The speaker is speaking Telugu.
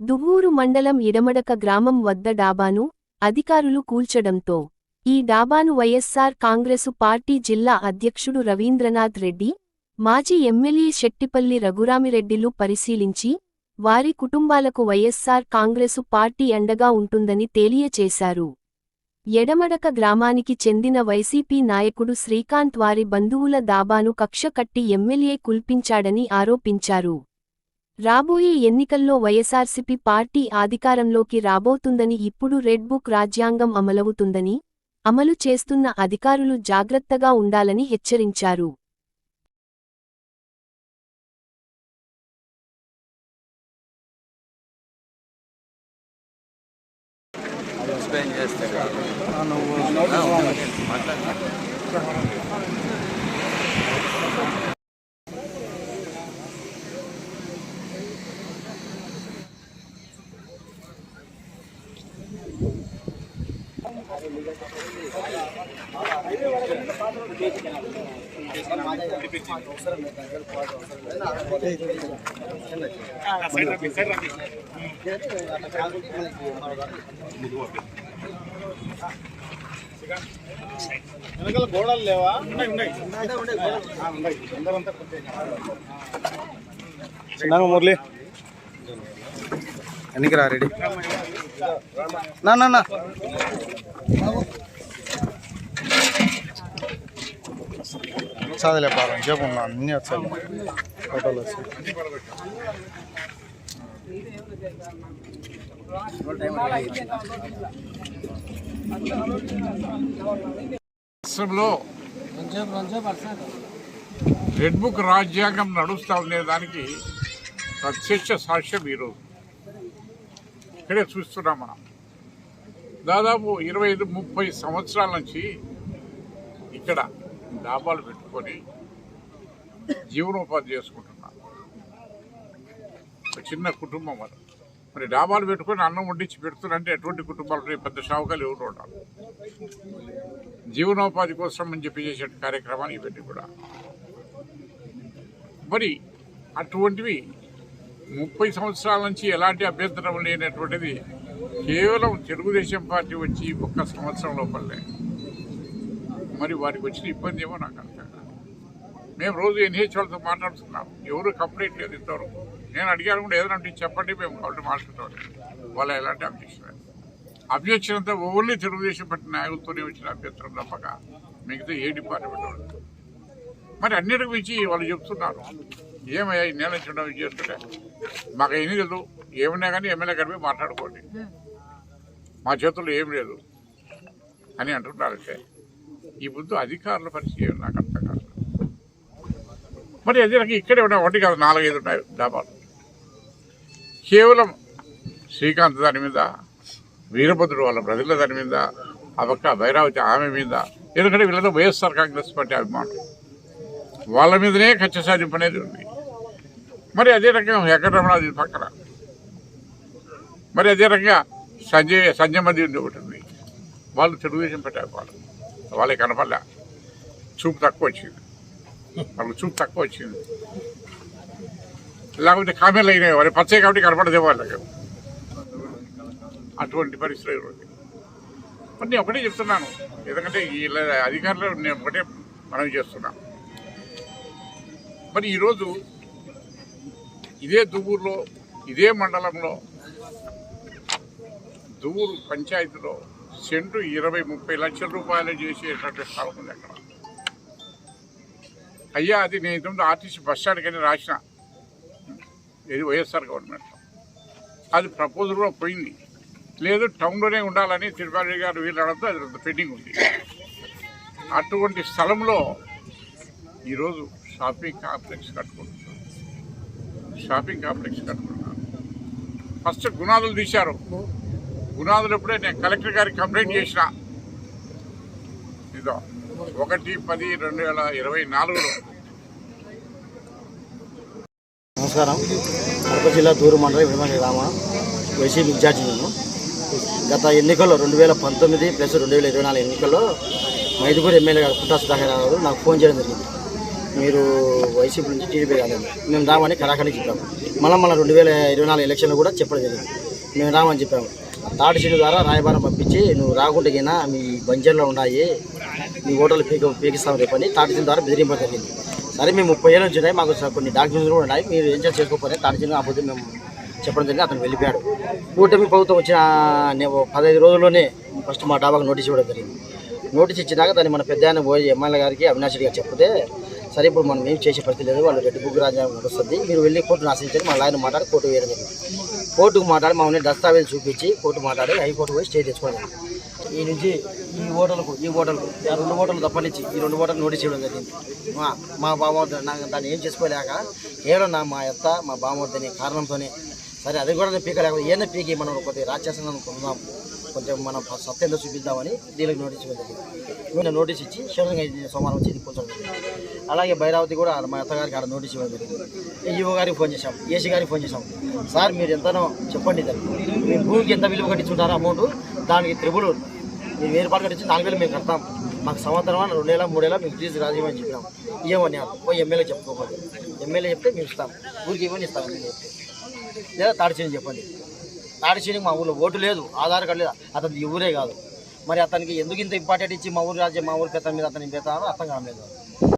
దువ్వూరు మండలం ఇడమడక గ్రామం వద్ద డాబాను అధికారులు కూల్చడంతో ఈ డాబాను వైఎస్సార్ కాంగ్రెసు పార్టీ జిల్లా అధ్యక్షుడు రవీంద్రనాథ్ రెడ్డి మాజీ ఎమ్మెల్యే శెట్టిపల్లి రఘురామిరెడ్డిలు పరిశీలించి వారి కుటుంబాలకు వైఎస్సార్ కాంగ్రెసు పార్టీ అండగా ఉంటుందని తెలియచేశారు. ఎడమడక గ్రామానికి చెందిన వైసీపీ నాయకుడు శ్రీకాంత్ వారి బంధువుల దాబాను కక్ష కట్టి ఎమ్మెల్యే కుల్పించాడని ఆరోపించారు. రాబోయే ఎన్నికల్లో వైఎస్ఆర్సీపీ పార్టీ అధికారంలోకి రాబోతుందని ఇప్పుడు రెడ్ బుక్ రాజ్యాంగం అమలవుతుందని అమలు చేస్తున్న అధికారులు జాగ్రత్తగా ఉండాలని హెచ్చరించారు ఎక్స్ప్లెయిన్ చేస్తే కాదు మాట్లాడు వెనకాల గోడలు లేవా? ఉన్నాయి ఉన్నాయి. ఉన్నాయి అందరంతా మురళి. ఎన్నికరా రెడీ? నా నా నా. చదిలే పాలన చెప్పు ఉన్నా అన్ని వచ్చాయి ఫోటోలు వచ్చాయి రాష్ట్రంలో రెడ్ బుక్ రాజ్యాంగం నడుస్తా ఉండే దానికి ప్రత్యక్ష సాక్ష్యం ఈరోజు. ఇక్కడే చూస్తున్నాం మనం. దాదాపు ఇరవై ఐదు ముప్పై సంవత్సరాల నుంచి ఇక్కడ డాబాలు పెట్టుకొని జీవనోపాధి చేసుకుంటున్నారు ఒక చిన్న కుటుంబం అది. మరి డాబాలు పెట్టుకొని అన్నం వండించి పెడుతున్నారంటే ఎటువంటి కుటుంబాలు పెద్ద షావుకాలు ఎవరు ఉండాలి జీవనోపాధి కోసం అని చెప్పి చేసే కార్యక్రమాలు ఇవన్నీ కూడా. మరి అటువంటివి ముప్పై సంవత్సరాల నుంచి ఎలాంటి అభ్యంతరం లేనటువంటిది కేవలం తెలుగుదేశం పార్టీ వచ్చి ఒక్క సంవత్సరం లోపలే మరి వారికి వచ్చిన ఇబ్బంది ఏమో నాకు అర్థం కాదు. మేము రోజు ఎన్హెచ్ వాళ్ళతో మాట్లాడుతున్నాం. ఎవరు కంప్లైంట్ లేదు ఇంతవరకు. నేను అడిగాను కూడా ఏదైనా చెప్పండి మేము కాబట్టి మాట్లాడతాం వాళ్ళ ఎలాంటి అబ్జెక్షన్ లేదు అబ్జెక్షన్ అంతా ఓన్లీ తెలుగుదేశం పార్టీ నాయకులతోనే వచ్చిన అభ్యంతరం తప్పక. మిగతా ఏ డిపార్ట్మెంట్ వాళ్ళు? మరి అన్నిటికి మించి వాళ్ళు చెప్తున్నారు. ఏమయ్యా ఈ నెల ఉండవు చేస్తుంటే? మాకు ఏమీ లేదు. ఏమన్నా కానీ ఎమ్మెల్యే గారి మాట్లాడుకోండి. మా చేతుల్లో ఏం లేదు అని అంటున్నారంటే ఈ ముందు అధికారుల పరిచయం నాకు అర్థం కాదు. మరి అదే నాకు ఇక్కడే ఉన్నాయి ఒకటి కాదు నాలుగైదు ఉన్నాయి డాబాలు. కేవలం శ్రీకాంత్ దాని మీద వీరభద్రుడు వాళ్ళ ప్రజల దాని మీద ఆ పక్క భైరావతి ఆమె మీద ఎందుకంటే వీళ్ళతో వైఎస్ఆర్ కాంగ్రెస్ పార్టీ అభిమానులు. వాళ్ళ మీదనే కక్ష సాధింపు అనేది ఉంది. మరి అదే రకంగా వెంకటరమణాది పక్కన. మరి అదే రకంగా సంజయ్ సంజయ్ మధ్య ఉంది ఒకటి ఉంది. వాళ్ళు తెలుగుదేశం పెట్టారు వాళ్ళు. వాళ్ళకి కనపడలే. చూపు తక్కువ వచ్చింది. వాళ్ళకి చూపు తక్కువ వచ్చింది. లేకపోతే కామెలు అయినాయి. వారి పచ్చే కాబట్టి కనపడదే వాళ్ళకి. అటువంటి పరిస్థితులు మరి నేను ఒకటే చెప్తున్నాను. ఎందుకంటే వీళ్ళ అధికారులు నేను ఒకటే మనం చేస్తున్నాను. మరి ఈరోజు ఇదే దువ్వూరులో ఇదే మండలంలో దువ్వూరు పంచాయతీలో సెంటు ఇరవై ముప్పై లక్షల రూపాయలు చేసేటటువంటి స్థలం ఉంది అక్కడ. అయ్యా అది నేను ఇంతకుముందు ఆర్టీసీ బస్ స్టాండ్కని రాసిన. ఇది వైఎస్ఆర్ గవర్నమెంట్. అది ప్రపోజల్ కూడా పోయింది. లేదు టౌన్లోనే ఉండాలని తిరుపతి గారు వీళ్ళడంతో అది పెండింగ్ ఉంది. అటువంటి స్థలంలో ఈరోజు షాపింగ్ కాంప్లెక్స్ కట్టుకుంటుంది షాపింగ్ కాంప్లెక్స్ కట్టుకున్నాను ఫస్ట్ గుణాదులు తీశారు. గుణాదులు ఎప్పుడే నేను కలెక్టర్ గారికి కంప్లైంట్ చేసిన. ఇదో ఒకటి పది రెండు వేల ఇరవై నాలుగులో. నమస్కారం. కడప జిల్లా దూరు మండలం విడమల రామ వైసీపీ ఇన్ఛార్జి నేను. గత ఎన్నికల్లో రెండు వేల పంతొమ్మిది ప్లస్ రెండు వేల ఇరవై నాలుగు ఎన్నికల్లో మైదుగూరు ఎమ్మెల్యే గారు పుట్టా సుధాకర్ గారు నాకు ఫోన్ చేయడం జరిగింది. మీరు వైసీపీ నుంచి టీడీపీ కాలేదు మేము రామని కరాఖండి చెప్పాము. మళ్ళీ మన రెండు వేల ఇరవై నాలుగు ఎలక్షన్లో కూడా చెప్పడం జరిగింది. మేము రామని చెప్పాము. తాటి సీటు ద్వారా రాయబారం పంపించి నువ్వు రాకుంటే మీ బంజర్లో ఉన్నాయి. మీ ఓటర్లు పీక పీకిస్తాం రేపని తాటి సీటు ద్వారా బెదిరింపడం జరిగింది. సరే మేము ముప్పై ఏళ్ళ నుంచి ఉన్నాయి. మాకు కొన్ని డాక్యుమెంట్స్ కూడా ఉన్నాయి. మీరు ఏం చేసి చేసుకోకపోతే తాటి సీటు ఆపోతే మేము చెప్పడం జరిగింది. అతను వెళ్ళిపోయాడు. కూటమి ప్రభుత్వం వచ్చిన నేను పదహైదు రోజుల్లోనే ఫస్ట్ మా డాబాకు నోటీస్ ఇవ్వడం జరిగింది. నోటీస్ ఇచ్చినాక దాన్ని మన పెద్ద ఆయన పోయి ఎమ్మెల్యే గారికి అవినాష్ రెడ్డి గారు చెప్తే సరే ఇప్పుడు మనం ఏం చేసే పరిస్థితి లేదు. వాళ్ళు రెడ్డి బుక్ రాజ్యాంగం వస్తుంది మీరు వెళ్ళి కోర్టును ఆశ్రయించండి మా లాయర్ మాట్లాడి కోర్టు వేయడం జరిగింది. కోర్టుకు మాట్లాడి మమ్మల్ని దస్తావేజ్ చూపించి కోర్టు మాట్లాడి హైకోర్టు పోయి స్టే తెచ్చుకోండి ఈ నుంచి ఈ ఓటర్లకు ఈ ఓటర్లకు ఆ రెండు ఓటర్లు తప్పనిచ్చి ఈ రెండు ఓటర్లు నోటీస్ చేయడం జరిగింది. మా మా బామర్ది నాకు దాన్ని ఏం చేసుకోలేక కేవలం నా మా అత్త మా బామర్దిని కారణంతోనే. సరే అది కూడా పీకలేక ఏదైనా పీకి మనం కొద్దిగా రాక్షసంగా అనుకుందాం కొంచెం మనం సత్యంగా చూపిద్దామని దీనికి నోటీస్ ఇవ్వడం నోటీస్ ఇచ్చి శివలింగ సోమవారం వచ్చి కూర్చోండి అలాగే భైరావతి కూడా మా అత్తగారికి ఆడ నోటీస్ ఇవ్వడం జరిగింది. ఈఓ గారికి ఫోన్ చేశాం ఏసీ గారికి ఫోన్ చేశాం. సార్ మీరు ఎంతనో చెప్పండి దాన్ని మీ భూమికి ఎంత విలువ కట్టించుంటారో అమౌంట్ దానికి త్రిబుల్ మీరు వేరు రూపాయలు కట్టించి నాలుగు వేలు మేము కడతాం. మాకు సంవత్సరం రెండేళ్ళ మూడేళ్ళ మీకు ఫీజు రాజీమని చెప్పినాం. ఇవ్వమని పోయి ఎమ్మెల్యే చెప్పుకోకపోతే ఎమ్మెల్యే చెప్తే మేము ఇస్తాం. ఊరికి ఇవ్వని ఇస్తాం ఎమ్మెల్యే చెప్తే లేదా తాడిచేయని చెప్పండి. తాడిచేనికి మా ఊళ్ళో ఓటు లేదు ఆధార్ కార్డు లేదు. అతను ఈ ఊరే కాదు. మరి అతనికి ఎందుకు ఇంత ఇంపార్టెంట్ ఇచ్చి మా ఊరు రాజ్యం మా ఊరికి పెద్ద మీద అతని పెద్ద అర్థం కాలేదు